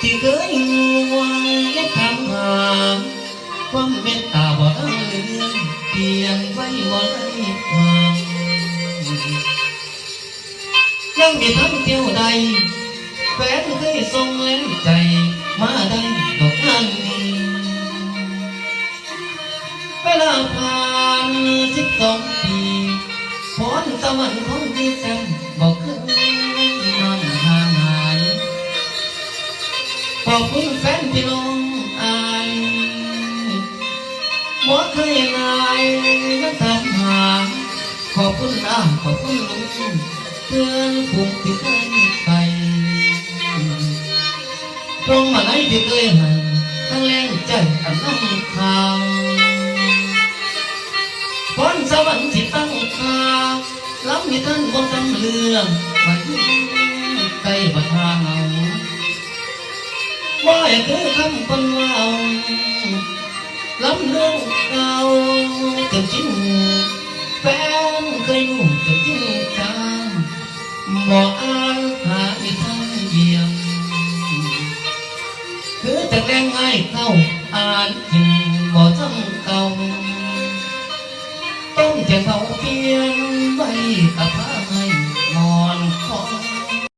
ที่เคยห่วงและถามหาความเมตตาบ่เอ่ยเพียงไว้บ่ได้วางยังมีทำเที่ยวใดแฟนเคยส่งแรงใจมาได้ดอกนั้นเวลาผ่านสิบสองปีพรสวรรค์ของที่แซ อบคุณแฟนที่ลงอายหมอเคยนายมาทำหา ขอบคุณน้ำขอบคุณลุงเพื่อนผูกที่เคยไปตรงมาไหนที่เคยให้ทั้งแรงใจอันน้ำข่าวพรสวรรค์ที่ตั้งคาล้ำมีท่านบ่จำเรื่องมัน ว่าคือคำคนว่าลำเรื่องเก่าจนชิ้นแฟนเคยรู้จนชิ้นจางบออายหาอีทางเดียวคือจะแกล้งง่ายเข้าอ่านกินบ่จำเก่าต้องจะเขาเพียงไว้กับพา